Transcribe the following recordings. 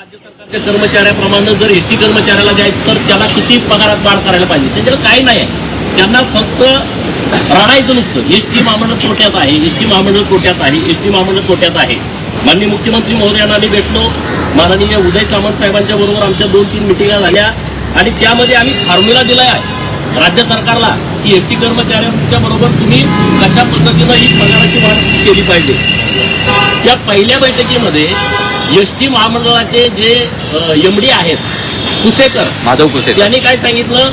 राज्य सरकारच्या कर्मचाऱ्याप्रमाणे जर एस टी कर्मचाऱ्याला द्यायचं तर त्याला किती पगारात वाढ करायला पाहिजे? त्यांच्याकडे काही नाही आहे. त्यांना फक्त राडायचं नुसतं. एस टी महामंडळ कोट्यात आहे एस टी महामंडळ कोट्यात आहे एस टी महामंडळ कोट्यात आहे. माननीय मुख्यमंत्री महोदयांना आम्ही भेटलो. माननीय उदय सामंत साहेबांच्या बरोबर आमच्या दोन तीन मिटिंगा झाल्या. आणि त्यामध्ये आम्ही फॉर्म्युला दिलाय. आहे राज्य सरकारला की एस टी कर्मचाऱ्यांच्या बरोबर तुम्ही कशा पद्धतीनं ही पगाराची वाढ केली पाहिजे? या पहिल्या बैठकीमध्ये एस टी महामंडळाचे जे एम डी आहेत कुसेकर. माधव कुसे त्यांनी काय सांगितलं?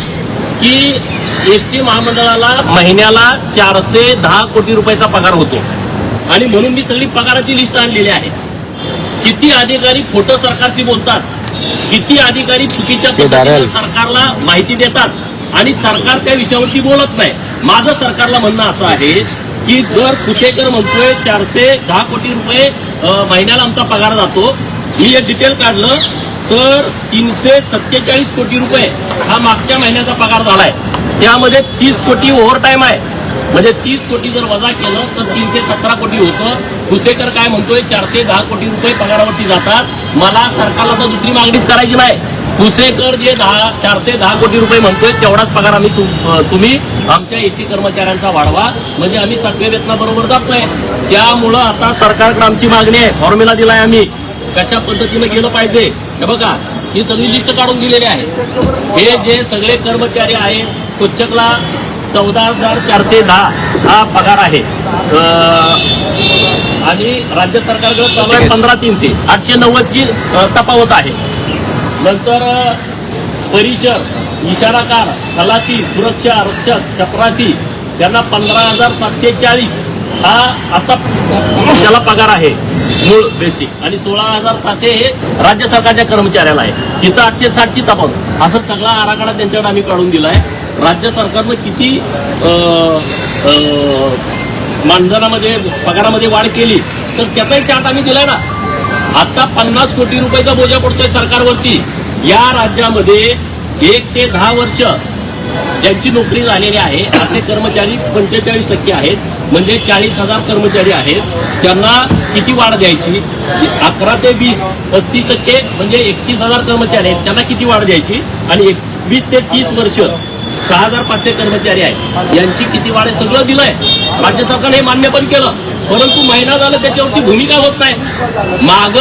की एस टी महामंडळाला महिन्याला चारशे दहा कोटी रुपयाचा पगार होतो. आणि म्हणून मी सगळी पगाराची लिस्ट आणलेली आहे. किती अधिकारी खोटं सरकारशी बोलतात किती अधिकारी चुकीच्या पद्धतीने. सरकारला माहिती देतात आणि सरकार त्या विषयावरती बोलत नाही. माझं सरकारला म्हणणं असं आहे की जर कुसेकर म्हणतोय चारशे दहा कोटी रुपये महिन्याला आमचा पगार जातो मी हे डिटेल काढलं तर तीनशे सत्तेचाळीस कोटी रुपये हा मागच्या महिन्याचा पगार झालाय. त्यामध्ये तीस कोटी ओव्हर टाईम आहे. म्हणजे तीस कोटी जर वजा केलं तर तीनशे सतरा कोटी होतं. कुसेकर काय म्हणतोय चारशे दहा कोटी रुपये पगारावरती जातात. मला सरकारला तर दुसरी मागणीच करायची नाही. कुसेकर जे दहा चारशे दहा कोटी रुपये म्हणतोय तेवढाच पगार आम्ही तुम्ही आमच्या एस टी कर्मचाऱ्यांचा वाढवा. म्हणजे आम्ही सगळे वेतनाबरोबर जातोय. त्यामुळं आता सरकारकडे आमची मागणी आहे. फॉर्म्युला दिलाय आम्ही. कशा पद्धतीनं गेलं पाहिजे? हे बघा ही सगळी लिस्ट काढून दिलेली आहे. हे जे सगळे कर्मचारी आहेत स्वच्छकला चौदा हजार चारशे दहा हा पगार आहे. आणि राज्य सरकारकडे चालू आहे. पंधरा तीनशे. आठशे नव्वदची अं, तफावत आहे. नंतर परिचर इशाराकार खलासी सुरक्षा रक्षक चपरासी त्यांना पंधरा हजार सातशे चाळीस हा आता त्याला पगार आहे मूळ बेसिक आणि सोळा हजार सातशे हे राज्य सरकारच्या कर्मचाऱ्याला आहे. इथं आठशे साठची तपास असं सगळा आराखडा त्यांच्याकडे आम्ही काढून दिला आहे राज्य सरकारनं किती मानधनामध्ये पगारामध्ये वाढ केली तर त्याचाही चार्ट आम्ही दिलाय ना. आता पन्नास कोटी रुपयाचा बोजा पडतोय सरकारवरती. या राज्यामध्ये एक ते दहा वर्ष ज्यांची नोकरी झालेली आहे असे कर्मचारी पंचेचाळीस टक्के आहेत म्हणजे चाळीस हजार कर्मचारी आहेत. त्यांना किती वाढ द्यायची? अकरा ते वीस पस्तीस टक्के म्हणजे एकतीस हजार कर्मचारी आहेत. त्यांना किती वाढ द्यायची? आणि वीस ते तीस वर्ष सहा हजार पाचशे कर्मचारी आहेत. यांची किती वाढ आहे सगळं दिलंय. राज्य सरकारने हे मान्य पण केलं. परंतु महिना झाला त्याच्यावरती भूमिका होत नाही. माग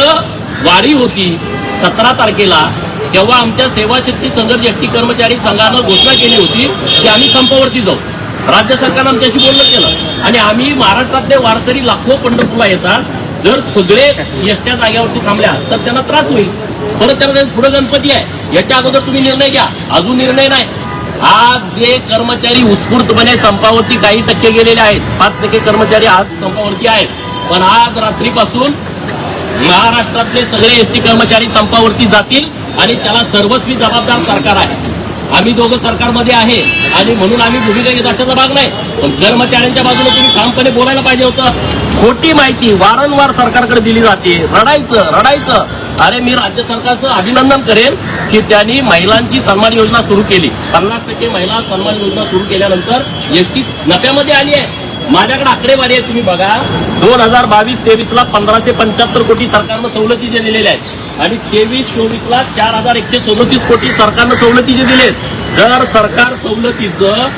वारी होती सतरा तारखेला तेव्हा आमच्या सेवा शक्ती संघर्ष एकटी कर्मचारी संघानं घोषणा केली होती की आम्ही संपावरती जाऊ. राज्य सरकारनं आमच्याशी बोलणं केलं. आणि आम्ही महाराष्ट्रातले वारकरी लाखो पंढरपूरला येतात. जर सगळे एसट्या जाग्यावरती थांबल्या तर त्यांना त्रास होईल. परत त्यांना पुढे गणपती आहे. याच्या अगोदर तुम्ही निर्णय घ्या. अजून निर्णय नाही. आज जे कर्मचारी उत्स्फूर्तपणे संपावरती काही टक्के गेलेले आहेत पाच टक्के कर्मचारी आज संपावरती आहेत. पण आज रात्रीपासून महाराष्ट्रातले सगळे एस कर्मचारी संपावरती जातील आणि त्याला सर्वस्वी जबाबदार सरकार आहे. आम्ही दोघं सरकारमध्ये आहे. आणि म्हणून आम्ही भूमिका घेत अशाचा भाग नाही. पण कर्मचाऱ्यांच्या बाजूने तुम्ही ठामपणे बोलायला पाहिजे होतं. खोटी माहिती वारंवार सरकारकडे दिली जाते. रडायचं रडायचं. अरे मी राज्य सरकारचं अभिनंदन करेन की त्यांनी महिलांची सन्मान योजना सुरू केली. पन्नास टक्के महिला सन्मान योजना सुरू केल्यानंतर एस टी नफ्यामध्ये आली आहे. माझ्याकडे आकडेवारी आहे तुम्ही बघा. दोन हजार बावीस तेवीस ला पंधराशे पंच्याहत्तर कोटी सरकारनं सवलती दिलेल्या आहेत. आणि तेवीस चोवीस लाख चार हजार एकशे सदोतीस कोटी सरकारनं सवलतीचे दिलेत. तर सरकार सवलतीचं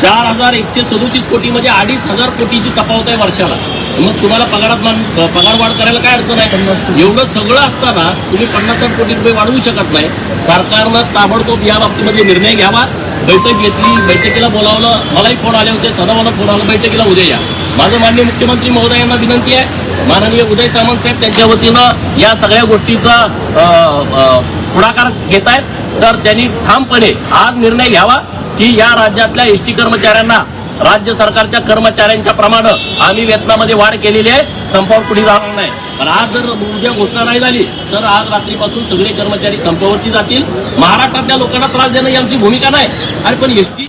चार हजार एकशे सदोतीस कोटी म्हणजे अडीच हजार कोटीची तफावत आहे वर्षाला. मग तुम्हाला पगारात मान पगार वाढ करायला काय अडचण आहे? एवढं सगळं असताना तुम्ही पन्नास साठ कोटी रुपये वाढवू शकत नाही. सरकारनं ताबडतोब या बाबतीमध्ये निर्णय घ्यावा. बैठक घेतली बैठकीला बोलावलं. मलाही फोन आले होते सदा मला फोन आला बैठकीला उद्या या. माझं मान्य मुख्यमंत्री महोदयांना विनंती आहे माननीय उदय सामंत साहेब त्यांच्या वतीनं या सगळ्या गोष्टीचा पुढाकार घेत आहेत तर त्यांनी ठामपणे आज निर्णय घ्यावा की या राज्यातल्या एस टी कर्मचाऱ्यांना राज्य सरकारच्या कर्मचाऱ्यांच्या प्रमाणे आम्ही वेतनामध्ये वाढ केलेली आहे संपावर पुढे जाणार नाही. पण आज जर उद्या घोषणा नाही झाली तर आज रात्रीपासून सगळे कर्मचारी संपावरती जातील. महाराष्ट्रातल्या लोकांना त्रास देणं ही आमची भूमिका नाही. आणि पण एस टी